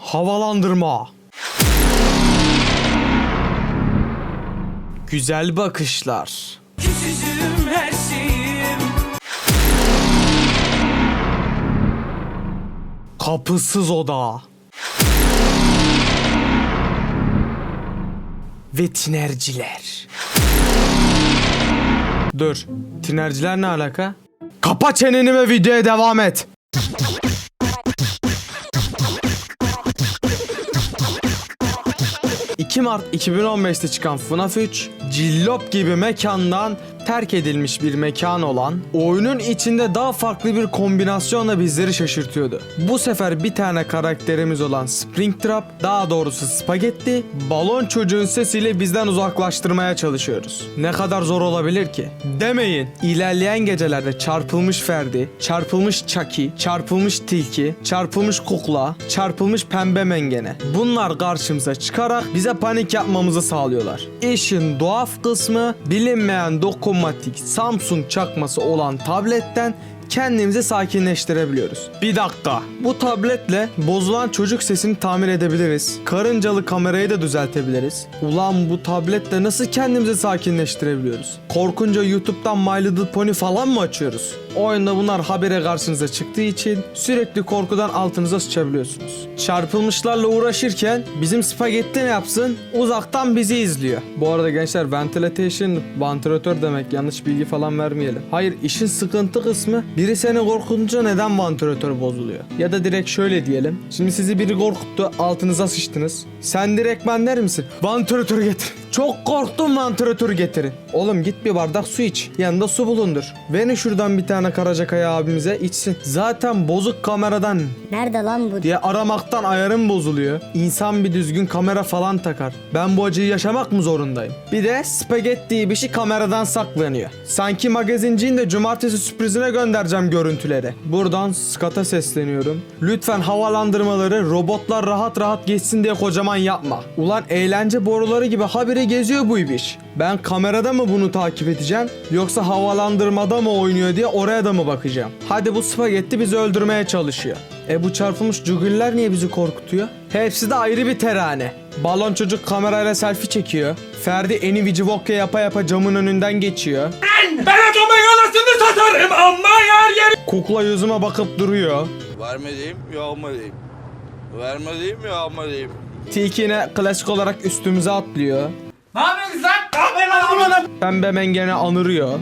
Havalandırma. Güzel bakışlar. Küçücüğüm her şeyim Kapısız oda. Ve tinerciler. Dur. Tinerciler ne alaka? Kapa çeneni ve videoya devam et. ...2 Mart 2015'te çıkan FNAF 3... ...cillop gibi mekandan terk edilmiş bir mekan olan... ...oyunun içinde daha farklı bir kombinasyonla bizleri şaşırtıyordu. Bu sefer bir tane karakterimiz olan Springtrap... ...daha doğrusu Spagetti... ...balon çocuğun sesiyle bizden uzaklaştırmaya çalışıyoruz. Ne kadar zor olabilir ki? Demeyin. İlerleyen gecelerde çarpılmış Ferdi, çarpılmış Chucky, çarpılmış Tilki, çarpılmış Kukla, çarpılmış Pembe Mengene. Bunlar karşımıza çıkarak bize panik yapmamızı sağlıyorlar. İşin tuhaf kısmı bilinmeyen dokunmatik Samsung çakması olan tabletten kendimizi sakinleştirebiliyoruz. Bir dakika. Bu tabletle bozulan çocuk sesini tamir edebiliriz. Karıncalı kamerayı da düzeltebiliriz. Ulan bu tabletle nasıl kendimizi sakinleştirebiliyoruz? Korkunca YouTube'dan My Little Pony falan mı açıyoruz? Oyunda bunlar habere karşınıza çıktığı için sürekli korkudan altınıza sıçabiliyorsunuz. Çarpılmışlarla uğraşırken bizim spagetti ne yapsın? Uzaktan bizi izliyor. Bu arada gençler ventilation vantilatör demek yanlış bilgi falan vermeyelim. Hayır işin sıkıntı kısmı biri seni korkutunca neden vantilatör bozuluyor? Ya da direkt şöyle diyelim. Şimdi sizi biri korkuttu altınıza sıçtınız. Sen direkt ben der misin? Vantilatör getir. Çok korktum vantilatör getirin. Oğlum git bir bardak su iç. Yanında su bulundur. Verin şuradan bir tane Karacakaya abimize içsin. Zaten bozuk kameradan Nerede lan bu? diye aramaktan ayarım bozuluyor. İnsan bir düzgün kamera falan takar. Ben bu acıyı yaşamak mı zorundayım? Bir de spagetti bir şey kameradan saklanıyor. Sanki magazincinin de cumartesi sürprizine göndereceğim görüntüleri. Buradan Scott'a sesleniyorum. Lütfen havalandırmaları robotlar rahat rahat geçsin diye kocaman yapma. Ulan eğlence boruları gibi habire geziyor bu ibiş. Ben kamerada mı bunu takip edeceğim yoksa havalandırmada mı oynuyor diye oraya da mı bakacağım? Hadi bu spagetti bizi öldürmeye çalışıyor. E bu çarpılmış cugüller niye bizi korkutuyor? Hepsi de ayrı bir terane. Balon çocuk kamerayla selfie çekiyor. Ferdi eni vici vodka yapa yapa camın önünden geçiyor. Ben adamın anasını satarım ama yer yeri Kukla yüzüme bakıp duruyor. Vermediğim diyeyim. Vermediğim diyeyim. Tilki yine klasik olarak üstümüze atlıyor. Ne yapıyorsun lan? Ne yapıyorsun lan? Pembe mengene anırıyor.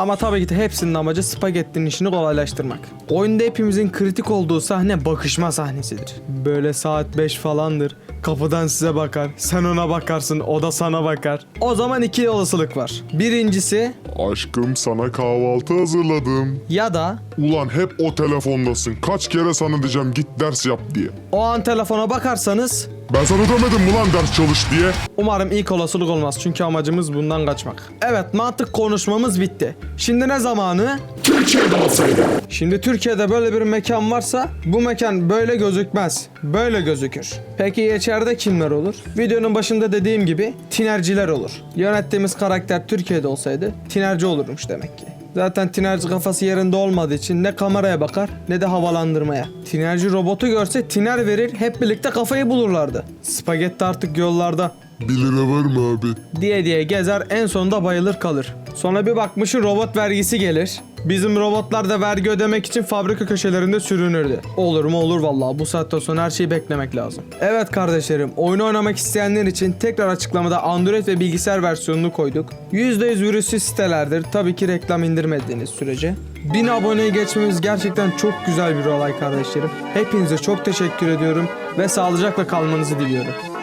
Ama tabii ki de hepsinin amacı spagettinin işini kolaylaştırmak. Oyunda hepimizin kritik olduğu sahne bakışma sahnesidir. Böyle saat 5 falandır. Kapıdan size bakar. Sen ona bakarsın. O da sana bakar. O zaman iki olasılık var. Birincisi Aşkım sana kahvaltı hazırladım. ya da Ulan hep o telefondasın. Kaç kere sana diyeceğim git ders yap diye. o an telefona bakarsanız Ben sana demedim mi lan ders çalış diye? Umarım ilk olasılık olmaz çünkü amacımız bundan kaçmak. Evet mantık konuşmamız bitti. Şimdi ne zamanı? Türkiye'de olsaydı. Şimdi Türkiye'de böyle bir mekan varsa bu mekan böyle gözükmez. Böyle gözükür. Peki içeride kimler olur? Videonun başında dediğim gibi tinerciler olur. Yönettiğimiz karakter Türkiye'de olsaydı tinerci olurmuş demek ki. Zaten tinerci kafası yerinde olmadığı için ne kameraya bakar ne de havalandırmaya. Tinerci robotu görse tiner verir hep birlikte kafayı bulurlardı. Spagetti artık yollarda 1 lira var mı abi? diye diye gezer en sonunda bayılır kalır. Sonra bir bakmışın robot vergisi gelir. Bizim robotlar da vergi ödemek için fabrika köşelerinde sürünürdü. Olur mu olur vallahi bu saatten sonra her şeyi beklemek lazım. Evet kardeşlerim oyunu oynamak isteyenler için tekrar açıklamada Android ve bilgisayar versiyonunu koyduk. %100 virüsüz sitelerdir tabii ki reklam indirmediğiniz sürece. 1000 aboneyi geçmemiz gerçekten çok güzel bir olay kardeşlerim. Hepinize çok teşekkür ediyorum ve sağlıcakla kalmanızı diliyorum.